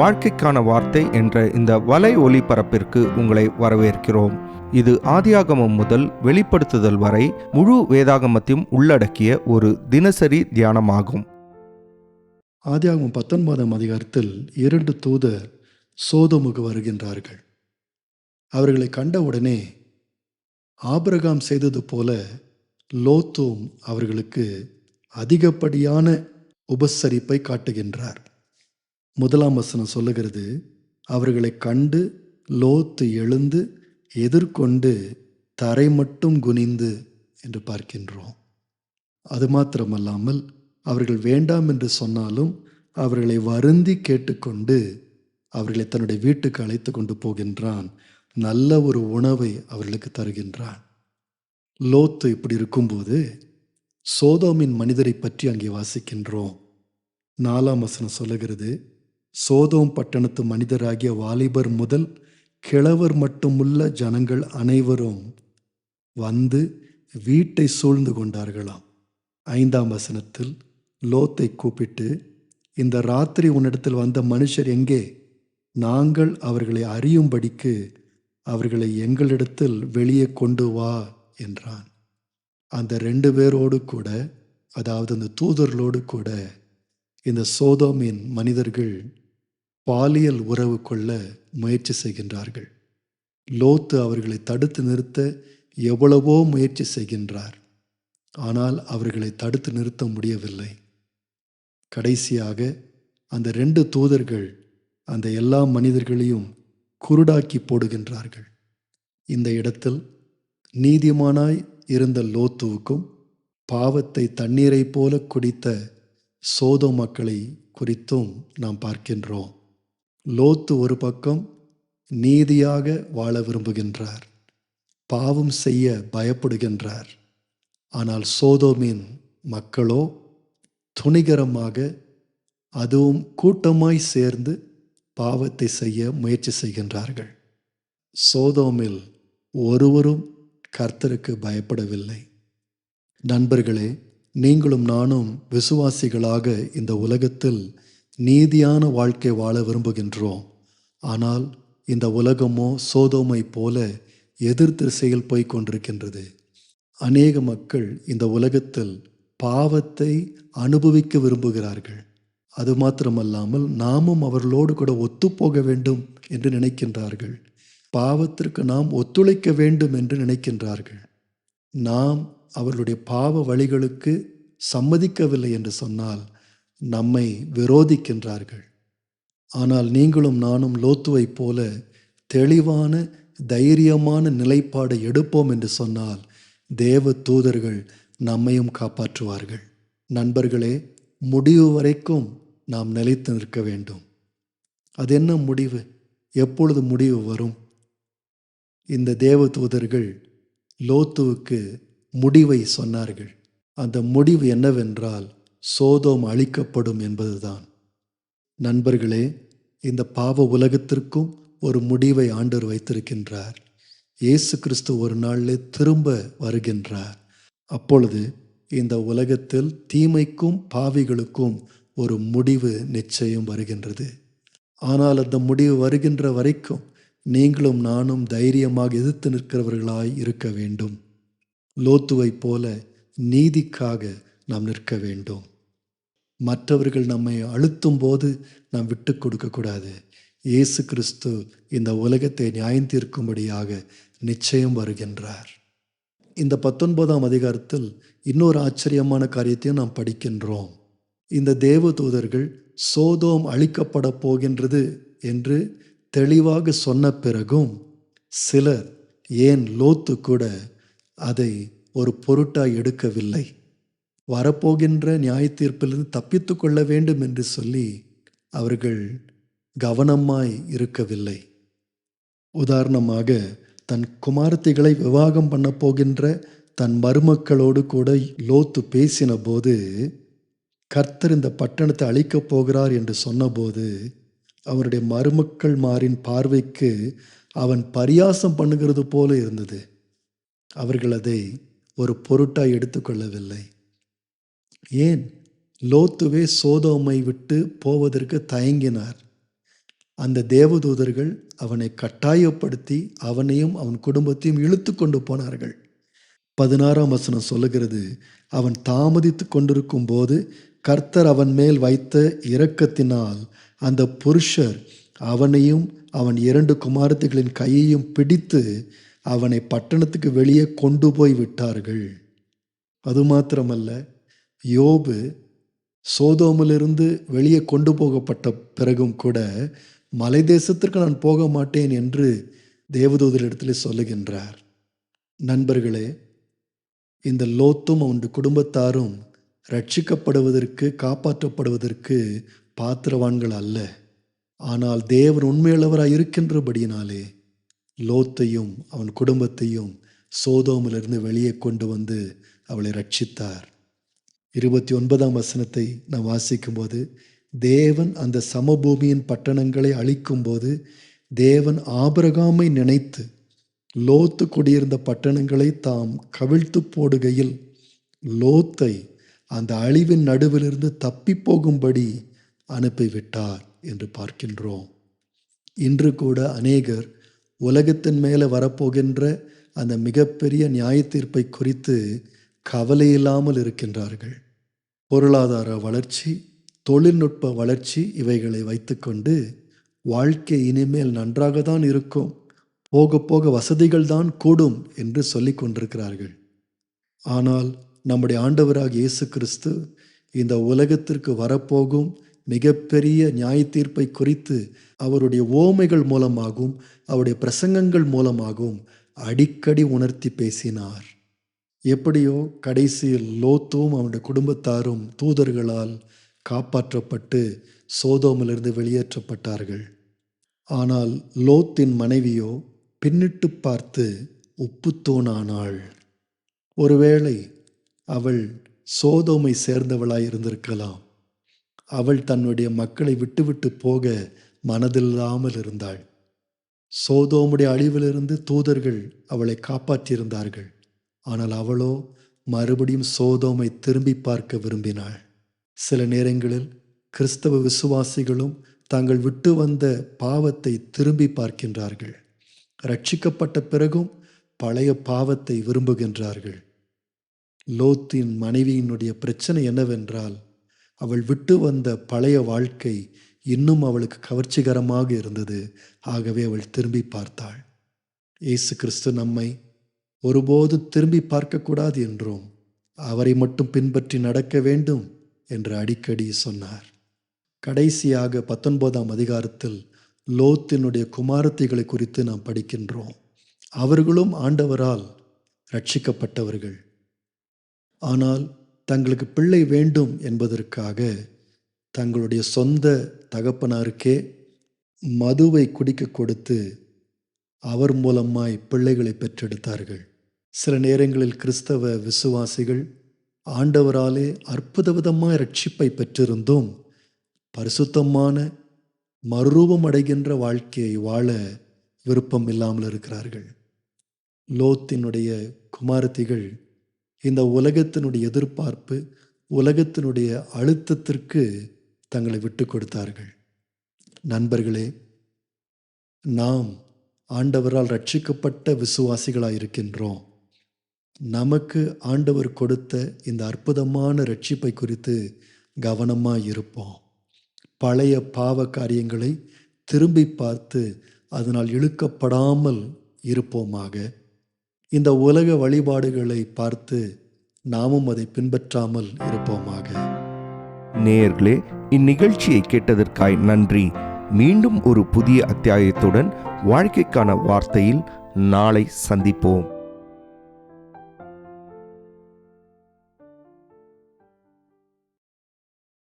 வாழ்க்கைக்கான வார்த்தை என்ற இந்த வலை ஒளிபரப்பிற்கு உங்களை வரவேற்கிறோம். இது ஆதியாகமம் முதல் வெளிப்படுத்துதல் வரை முழு வேதாகமத்தையும் உள்ளடக்கிய ஒரு தினசரி தியானமாகும். ஆதியாகமம் பத்தொன்பதாம் அதிகாரத்தில் இரண்டு தூதர் சோதமுக்கு வருகின்றார்கள். அவர்களை கண்டவுடனே ஆபிரகாம் செய்தது போல லோத்தும் அவர்களுக்கு அதிகப்படியான உபசரிப்பை காட்டுகின்றார். முதலாம் வசனம் சொல்லுகிறது அவர்களை கண்டு லோத்து எழுந்து எதிர்கொண்டு தரை மட்டும் குனிந்து என்று பார்க்கின்றோம். அது மாத்திரமல்லாமல் அவர்கள் வேண்டாம் என்று சொன்னாலும் அவர்களை வருந்தி கேட்டுக்கொண்டு அவர்களை தன்னுடைய வீட்டுக்கு அழைத்து கொண்டு போகின்றான். நல்ல ஒரு உணவை அவர்களுக்கு தருகின்றான். லோத்து இப்படி இருக்கும்போது சோதோமின் மனிதரை பற்றி அங்கே வாசிக்கின்றோம். நாலாம் வசனம் சொல்லுகிறது சோதோம் பட்டணத்து மனிதராகிய வாலிபர் முதல் கிழவர் மட்டுமுள்ள ஜனங்கள் அனைவரும் வந்து வீட்டை சூழ்ந்து கொண்டார்களாம். ஐந்தாம் வசனத்தில் லோத்தை கூப்பிட்டு இந்த ராத்திரி உன்னிடத்தில் வந்த மனுஷர் எங்கே? நாங்கள் அவர்களை அறியும்படிக்கு அவர்களை எங்களிடத்தில் வெளியே கொண்டு வா என்றான். அந்த ரெண்டு பேரோடு கூட அதாவது அந்த தூதர்களோடு கூட இந்த சோதோமின் மனிதர்கள் பாலியல் உறவு கொள்ள முயற்சி செய்கின்றார்கள். லோத்து அவர்களை தடுத்து நிறுத்த எவ்வளவோ முயற்சி செய்கின்றார். ஆனால் அவர்களை தடுத்து நிறுத்த முடியவில்லை. கடைசியாக அந்த ரெண்டு தூதர்கள் அந்த எல்லா மனிதர்களையும் குருடாக்கி போடுகின்றார்கள். இந்த இடத்தில் நீதிமானாய் இருந்த லோத்துவுக்கும் பாவத்தை தண்ணீரைப் போல குடித்த சோதோ மக்களை குறித்தும் நாம் பார்க்கின்றோம். லோத்து ஒரு பக்கம் நீதியாக வாழ விரும்புகின்றார். பாவம் செய்ய பயப்படுகின்றார். ஆனால் சோதோமின் மக்களோ துணிகரமாக அதுவும் கூட்டமாய் சேர்ந்து பாவத்தை செய்ய முயற்சி செய்கின்றார்கள். சோதோமில் ஒருவரும் கர்த்தருக்கு பயப்படவில்லை. நண்பர்களே நீங்களும் நானும் விசுவாசிகளாக இந்த உலகத்தில் நீதியான வாழ்க்கை வாழ விரும்புகின்றோம். ஆனால் இந்த உலகமோ சோதோமை போல எதிர் திசையில் போய்க் கொண்டிருக்கின்றது. அநேக மக்கள் இந்த உலகத்தில் பாவத்தை அனுபவிக்க விரும்புகிறார்கள். அது மாத்திரமல்லாமல் நாமும் அவர்களோடு கூட ஒத்துப்போக வேண்டும் என்று நினைக்கின்றார்கள். பாவத்திற்கு நாம் ஒத்துழைக்க வேண்டும் என்று நினைக்கின்றார்கள். நாம் அவர்களுடைய பாவ வழிகளுக்கு சம்மதிக்கவில்லை என்று சொன்னால் நம்மை விரோதிக்கின்றார்கள். ஆனால் நீங்களும் நானும் லோத்துவைப் போல தெளிவான தைரியமான நிலைப்பாடை எடுப்போம் என்று சொன்னால் தேவ தூதர்கள் நம்மையும் காப்பாற்றுவார்கள். நண்பர்களே முடிவு வரைக்கும் நாம் நிலைத்து நிற்க வேண்டும். அது என்ன முடிவு? எப்பொழுது முடிவு வரும்? இந்த தேவ தூதர்கள் லோத்துவுக்கு முடிவை சொன்னார்கள். அந்த முடிவு என்னவென்றால் சோதோம் அழிக்கப்படும் என்பதுதான். நண்பர்களே இந்த பாவ உலகத்திற்கும் ஒரு முடிவை ஆண்டவர் வைத்திருக்கின்றார். இயேசு கிறிஸ்து ஒரு நாளில் திரும்ப வருகின்றார். அப்பொழுது இந்த உலகத்தில் தீமைக்கும் பாவிகளுக்கும் ஒரு முடிவு நிச்சயம் வருகின்றது. ஆனால் அந்த முடிவு வருகின்ற வரைக்கும் நீங்களும் நானும் தைரியமாக எதிர்த்து நிற்கிறவர்களாய் இருக்க வேண்டும். லோத்துவைப் போல நீதிக்காக நாம் நிற்க வேண்டும். மற்றவர்கள் நம்மை அழுத்தும் போது நாம் விட்டு கொடுக்கக்கூடாது. இயேசு கிறிஸ்து இந்த உலகத்தை நியாயந்தீர்க்கும்படியாக நிச்சயம் வருகின்றார். இந்த பத்தொன்பதாம் அதிகாரத்தில் இன்னொரு ஆச்சரியமான காரியத்தையும் நாம் படிக்கின்றோம். இந்த தேவ தூதர்கள் சோதோம் அழிக்கப்பட போகின்றது என்று தெளிவாக சொன்ன பிறகும் சிலர் ஏன் லோத்து கூட அதை ஒரு பொருட்டாய் எடுக்கவில்லை? வரப்போகின்ற நியாய தீர்ப்பிலிருந்து தப்பித்து கொள்ள வேண்டும் என்று சொல்லி அவர்கள் கவனமாய் இருக்கவில்லை. உதாரணமாக தன் குமார்த்திகளை விவாகம் பண்ண போகின்ற தன் மருமக்களோடு கூட லோத்து பேசின போது கர்த்தர் இந்த பட்டணத்தை அழிக்கப் போகிறார் என்று சொன்னபோது அவருடைய மருமக்கள் மாரின் பார்வைக்கு அவன் பரியாசம் பண்ணுகிறது போல இருந்தது. அவர்கள் அதை ஒரு பொருட்டாய் எடுத்துக்கொள்ளவில்லை ஏன்? லோத்துவே சோதோமை விட்டு போவதற்கு தயங்கினார். அந்த தேவதூதர்கள் அவனை கட்டாயப்படுத்தி அவனையும் அவன் குடும்பத்தையும் இழுத்து கொண்டு போனார்கள். பதினாறாம் வசனம் சொல்லுகிறது அவன் தாமதித்து கொண்டிருக்கும் போது கர்த்தர் அவன் மேல் வைத்த இரக்கத்தினால் அந்த புருஷர் அவனையும் அவன் இரண்டு குமாரத்துகளின் கையையும் பிடித்து அவனை பட்டணத்துக்கு வெளியே கொண்டு போய் விட்டார்கள். அது மாத்திரமல்ல யோபு சோதோமிலிருந்து வெளியே கொண்டு போகப்பட்ட பிறகும் கூட மலை தேசத்திற்கு நான் போக மாட்டேன் என்று தேவதூதரிடத்தில் சொல்லுகின்றார். நண்பர்களே இந்த லோத்தும் அவனுடைய குடும்பத்தாரும் ரட்சிக்கப்படுவதற்கு காப்பாற்றப்படுவதற்கு பாத்திரவான்கள் அல்ல. ஆனால் தேவன் உண்மையுள்ளவராய் இருக்கின்றபடியினாலே லோத்தையும் அவன் குடும்பத்தையும் சோதோமிலிருந்து வெளியே கொண்டு வந்து அவளை ரட்சித்தார் இருபத்தி ஒன்பதாம் வசனத்தை நாம் வாசிக்கும்போது தேவன் அந்த சமபூமியின் பட்டணங்களை அழிக்கும்போது தேவன் ஆபரகாமை நினைத்து லோத்து குடியிருந்த பட்டணங்களை தாம் கவிழ்த்து போடுகையில் லோத்தை அந்த அழிவின் நடுவிலிருந்து தப்பி போகும்படி அனுப்பிவிட்டார் என்று பார்க்கின்றோம். இன்று கூட அநேகர் உலகத்தின் மேலே வரப்போகின்ற அந்த மிகப்பெரிய நியாய தீர்ப்பை குறித்து கவலையில்லாமல் இருக்கின்றார்கள். பொருளாதார வளர்ச்சி தொழில்நுட்ப வளர்ச்சி இவைகளை வைத்துக்கொண்டு வாழ்க்கை இனிமேல் நன்றாக தான் இருக்கும். போக போக வசதிகள் தான் கூடும் என்று சொல்லிக் கொண்டிருக்கிறார்கள். ஆனால் நம்முடைய ஆண்டவராக இயேசு கிறிஸ்து இந்த உலகத்திற்கு வரப்போகும் மிகப்பெரிய நியாய தீர்ப்பை குறித்து அவருடைய ஓமைகள் மூலமாகவும் அவருடைய பிரசங்கங்கள் மூலமாகவும் அடிக்கடி உணர்த்தி பேசினார். எப்படியோ கடைசியில் லோத்தும் அவனுடைய குடும்பத்தாரும் தூதர்களால் காப்பாற்றப்பட்டு சோதோமிலிருந்து வெளியேற்றப்பட்டார்கள். ஆனால் லோத்தின் மனைவியோ பின்னிட்டு பார்த்து உப்புத்தூணானாள். ஒருவேளை அவள் சோதோமை சேர்ந்தவளாய் இருந்திருக்கலாம். அவள் தன்னுடைய மக்களை விட்டுவிட்டு போக மனதில்லாமல் இருந்தாள். சோதோமுடைய அழிவிலிருந்து தூதர்கள் அவளை காப்பாற்றியிருந்தார்கள். ஆனால் அவளோ மறுபடியும் சோதோமை திரும்பி பார்க்க விரும்பினாள். சில நேரங்களில் கிறிஸ்தவ விசுவாசிகளும் தாங்கள் விட்டு வந்த பாவத்தை திரும்பி பார்க்கின்றார்கள். ரட்சிக்கப்பட்ட பிறகும் பழைய பாவத்தை விரும்புகின்றார்கள். லோத்தின் மனைவியினுடைய பிரச்சனை என்னவென்றால் அவள் விட்டு வந்த பழைய வாழ்க்கை இன்னும் அவளுக்கு கவர்ச்சிகரமாக இருந்தது. ஆகவே அவள் திரும்பி பார்த்தாள். இயேசு கிறிஸ்து நம்மை ஒருபோது திரும்பி பார்க்கக்கூடாது என்றும் அவரை மட்டும் பின்பற்றி நடக்க வேண்டும் என்று அடிக்கடி சொன்னார். கடைசியாக பத்தொன்பதாம் அதிகாரத்தில் லோத்தினுடைய குமாரத்திகளை குறித்து நாம் படிக்கின்றோம். அவர்களும் ஆண்டவரால் ரட்சிக்கப்பட்டவர்கள் ஆனால் தங்களுக்கு பிள்ளை வேண்டும் என்பதற்காக தங்களுடைய சொந்த தகப்பனாருக்கே மதுவை குடிக்க கொடுத்து அவர் மூலமாய் பிள்ளைகளை பெற்றெடுத்தார்கள். சில நேரங்களில் கிறிஸ்தவ விசுவாசிகள் ஆண்டவராலே அற்புதவிதமாய் ரட்சிப்பை பெற்றிருந்தும் பரிசுத்தமான மறுரூபம் அடைகின்ற வாழ்க்கையை வாழ விருப்பம் இல்லாமல் இருக்கிறார்கள். லோத்தினுடைய குமாரத்திகள் இந்த உலகத்தினுடைய எதிர்பார்ப்பு உலகத்தினுடைய அழுத்தத்திற்கு தங்களை விட்டு கொடுத்தார்கள். நண்பர்களே நாம் ஆண்டவரால் ரட்சிக்கப்பட்ட விசுவாசிகளாக இருக்கின்றோம். நமக்கு ஆண்டவர் கொடுத்த இந்த அற்புதமான ரட்சிப்பை குறித்து கவனமாக இருப்போம். பழைய பாவ காரியங்களை திரும்பி பார்த்து அதனால் இழுக்கப்படாமல் இருப்போமாக. இந்த உலக வழிபாடுகளை பார்த்து நாமும் அதை பின்பற்றாமல் இருப்போமாக. நேயர்களே இந்நிகழ்ச்சியை கேட்டதற்காய் நன்றி. மீண்டும் ஒரு புதிய அத்தியாயத்துடன் வாழ்க்கைக்கான வார்த்தையில் நாளை சந்திப்போம்.